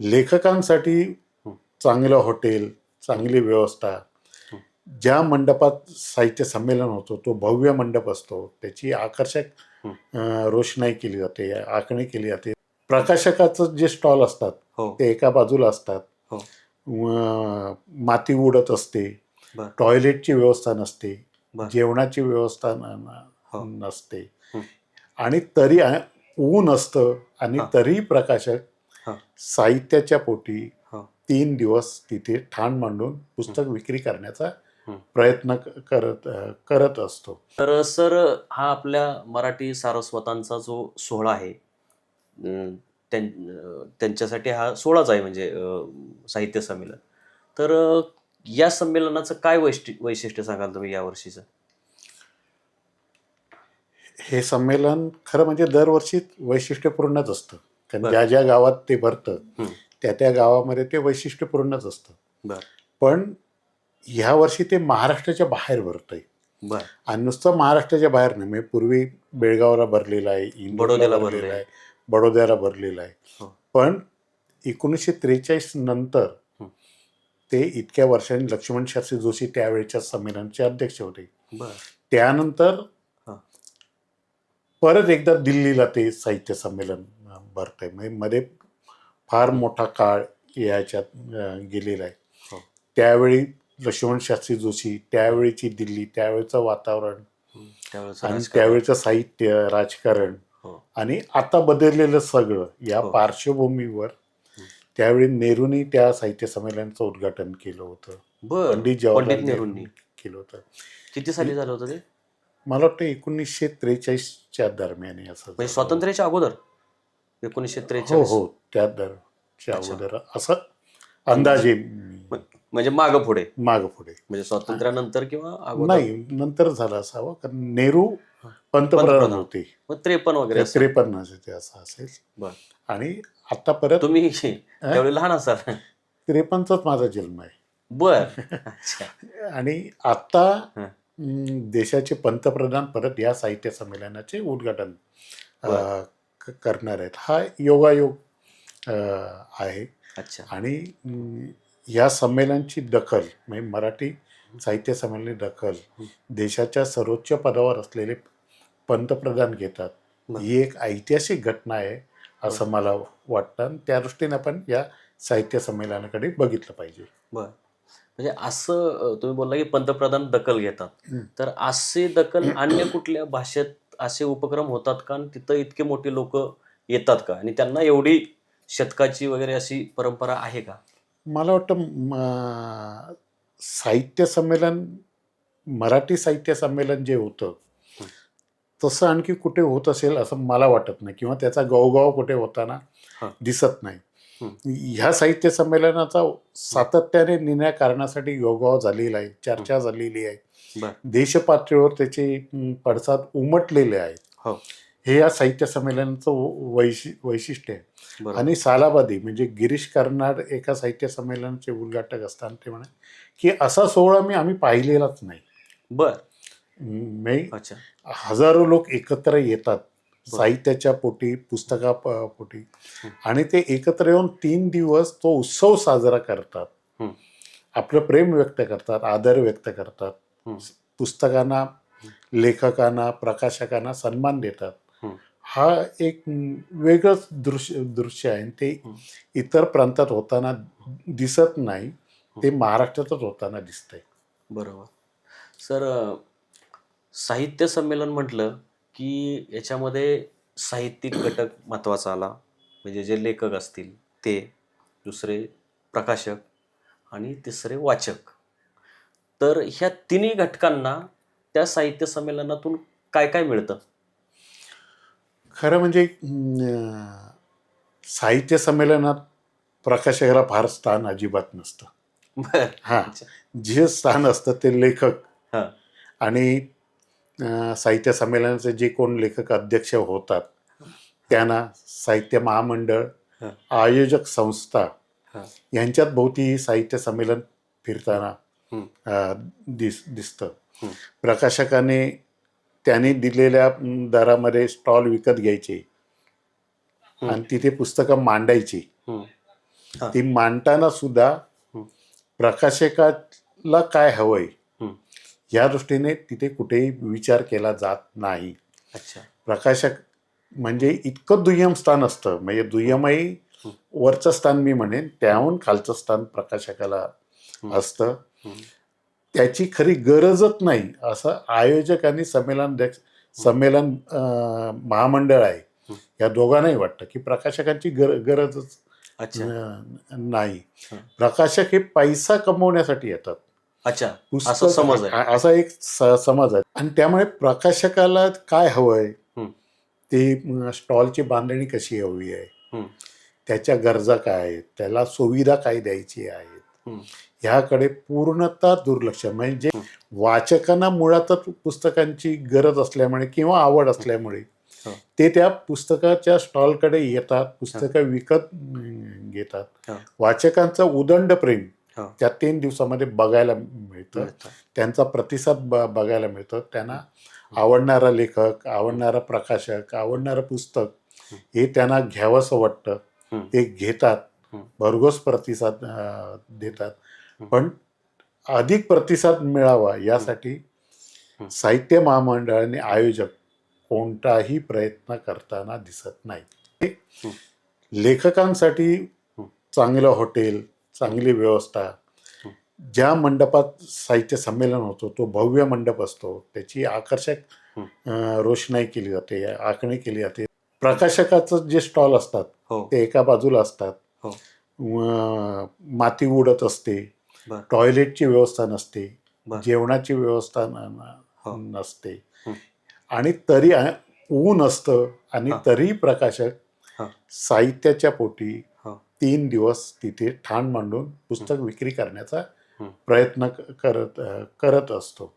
लेखकांसाठी. चांगलं हॉटेल चांगली व्यवस्था ज्या मंडपात साहित्य संमेलन होतो तो भव्य मंडप असतो त्याची आकर्षक रोषणाई केली जाते आखणी केली जाते प्रकाशकाचं जे स्टॉल असतात हो ते एका बाजूला असतात हो. माती उडत असते. टॉयलेटची व्यवस्था नसते. जेवणाची व्यवस्था हो. नसते. आणि तरी ऊन असतं आणि. तरी प्रकाशक. साहित्याच्या पोटी. तीन दिवस तिथे ठाण मांडून पुस्तक विक्री करण्याचा. प्रयत्न करत करत असतो. तर सर हा आपल्या मराठी सारस्वतांचा जो सोहळा आहे त्यांच्यासाठी हा सोहळाच आहे म्हणजे साहित्य संमेलन. तर या संमेलनाचं काय वैशिष्ट्य वैशिष्ट्य सांगाल तुम्ही या वर्षीचं? हे संमेलन खरं म्हणजे दरवर्षी वैशिष्ट्यपूर्णच असतं. कारण. ज्या ज्या गावात ते भरतं हं. त्या त्या गावामध्ये ते वैशिष्ट्यपूर्णच असतं. पण ह्या वर्षी ते महाराष्ट्राच्या बाहेर भरतंय आणि नुसतं महाराष्ट्राच्या बाहेर नाही म्हणजे पूर्वी बेळगावला भरलेलं आहे बडोद्याला भरलेलं. आहे बडोद्याला भरलेलं आहे हो. पण एकोणीसशे त्रेचाळीस नंतर हं. ते इतक्या वर्षांनी लक्ष्मण शास्त्री जोशी त्यावेळेच्या संमेलनाचे अध्यक्ष होते त्यानंतर हा. परत एकदा दिल्लीला ते साहित्य संमेलन भरत आहे म्हणजे मध्ये फार मोठा काळ याच्यात गेलेला आहे हो. त्यावेळी लक्ष्मण शास्त्री जोशी त्यावेळीची दिल्ली त्यावेळचं वातावरण आणि त्यावेळचं साहित्य राजकारण हो. आणि आता बदललेलं सगळं या हो. पार्श्वभूमीवर. त्यावेळी नेहरूंनी त्या साहित्य संमेलनाचं उद्घाटन केलं होतं पंडित जवाहरलाल नेहरूंनी केलं होतं किती साली झालं होतं ते मला वाटतं एकोणीसशे त्रेचाळीसच्या दरम्यान असं म्हणजे. स्वातंत्र्याच्या अगोदर एकोणीसशे हो त्रेचाळीस हो त्या दरच्या अच्छा. अगोदर असं अंदाजे म्हणजे माग पुढे माग पुढे म्हणजे स्वातंत्र्यानंतर किंवा अगोदर नाही नंतर झालं असावं कारण नेहरू हा. पंतप्रधान पंतप्रधान. होते मग त्रेपन्न वगैरे असं. त्रेपन्न ते असं असेल बरं. आणि आता परत तुम्ही त्यावेळी लहान असाल त्रेपन्नचाच माझा जन्म आहे बर अच्छा आणि आता हं. अं, देशाचे पंतप्रधान परत या साहित्य संमेलनाचे उद्घाटन अं, करणार आहेत. हा योगायोग आहे. अच्छा. आणि या संमेलनाची दखल म्हणजे मराठी साहित्य संमेलनाची दखल. देशाच्या सर्वोच्च पदावर असलेले पंतप्रधान घेतात. ही एक ऐतिहासिक घटना आहे असं मला वाटतं. आणि त्या दृष्टीने आपण या साहित्य संमेलनाकडे बघितलं पाहिजे. बर. म्हणजे असं तुम्ही बोलला की पंतप्रधान दखल घेतात. तर असे दखल अन्य कुठल्या भाषेत असे उपक्रम होतात का आणि तिथं इतके मोठे लोक येतात का आणि त्यांना एवढी शतकाची वगैरे अशी परंपरा आहे का मला वाटतं म- साहित्य संमेलन मराठी साहित्य संमेलन जे होतं. तसं आणखी कुठे होत असेल असं मला वाटत नाही किंवा त्याचा गवगाव कुठे होताना. दिसत नाही. ह्या साहित्य संमेलनाचा सातत्याने नेण्या कारणासाठी गवगाव झालेला आहे चर्चा झालेली आहे. देशपातळीवर त्याचे पडसाद उमटलेले आहेत. हो. हे या साहित्य संमेलनाचं वैशि वैशिष्ट्य आहे. आणि सालाबादी म्हणजे गिरीश कर्नाड एका साहित्य संमेलनाचे उद्घाटक असताना ते म्हणे की असा सोहळा मी आम्ही पाहिलेलाच नाही. बर. अच्छा. हजारो लोक एकत्र येतात. साहित्याच्या पोटी पुस्तका पोटी. आणि ते एकत्र येऊन तीन दिवस तो उत्सव साजरा करतात हं. आपलं प्रेम व्यक्त करतात आदर व्यक्त करतात. पुस्तकांना लेखकांना प्रकाशकांना सन्मान देतात हं. एक वेगळंच दृश्य दृश्य आहे ते. इतर प्रांतात होताना दिसत नाही ते महाराष्ट्रातच होताना दिसतंय बरोबर सर साहित्य संमेलन म्हटलं की याच्यामध्ये साहित्यिक घटक महत्त्वाचा आला. म्हणजे जे लेखक असतील ते दुसरे प्रकाशक आणि तिसरे वाचक. तर ह्या तिन्ही घटकांना त्या साहित्य संमेलनातून काय काय मिळतं? खरं म्हणजे साहित्य संमेलनात प्रकाशकाला फार स्थान अजिबात नसतं. बर. हां. जे स्थान असतं ते लेखक हां. आणि साहित्य संमेलनाचे जे कोण लेखक अध्यक्ष होतात त्यांना साहित्य महामंडळ. आयोजक संस्था. यांच्यात भोवती साहित्य संमेलन फिरताना दिस दिसतं. प्रकाशकाने त्यांनी दिलेल्या दरामध्ये स्टॉल विकत घ्यायचे. आणि तिथे पुस्तकं मांडायची. ती मांडताना सुद्धा. प्रकाशकाला काय हवंय हं. या दृष्टीने तिथे कुठेही विचार केला जात नाही अच्छा प्रकाशक म्हणजे इतकं दुय्यम स्थान असतं म्हणजे दुय्यमही. वरचं स्थान मी म्हणेन त्याहून खालचं स्थान प्रकाशकाला. असतं. त्याची खरी गरजच नाही असं आयोजक आणि संमेलन संमेलन महामंडळ आहे. या दोघांनाही वाटतं की प्रकाशकांची गर गरजच नाही. प्रकाशक हे पैसा कमवण्यासाठी येतात अच्छा असा समज आहे. आ- असा एक समज आहे आणि त्यामुळे प्रकाशकाला काय हवंय. ते स्टॉलची बांधणी कशी हवी आहे हं. त्याच्या गरजा काय आहेत त्याला सुविधा काय द्यायची आहेत हं. ह्याकडे पूर्णतः दुर्लक्ष म्हणजे. वाचकांना मुळातच पुस्तकांची गरज असल्यामुळे किंवा आवड असल्यामुळे हं. ते त्या पुस्तकाच्या स्टॉलकडे येतात पुस्तकं विकत घेतात हं. वाचकांचं उदंड प्रेम. त्या तीन दिवसामध्ये बघायला मिळतं. त्यांचा प्रतिसाद बघायला मिळतो त्यांना आवडणारा लेखक आवडणारा प्रकाशक आवडणारं पुस्तक हं. हे त्यांना घ्यावंसं वाटतं हं. ते घेतात हं. भरघोस प्रतिसाद देतात हं. पण अधिक प्रतिसाद मिळावा यासाठी हं. साहित्य महामंडळाने आयोजक कोणताही प्रयत्न करताना दिसत नाही हं. लेखकांसाठी हं. चांगलं हॉटेल चांगली व्यवस्था. ज्या मंडपात साहित्य संमेलन होतो तो भव्य मंडप असतो त्याची आकर्षक रोषणाई केली जाते आखणी केली जाते प्रकाशकाचं जे स्टॉल असतात हो ते एका बाजूला असतात हो. माती उडत असते. टॉयलेटची व्यवस्था नसते. जेवणाची व्यवस्था हो. नसते. आणि तरी ऊन असतं आणि. तरी प्रकाशक. साहित्याच्या पोटी. तीन दिवस तिथे ठाण मांडून पुस्तक विक्री करण्याचा. प्रयत्न करत करत असतो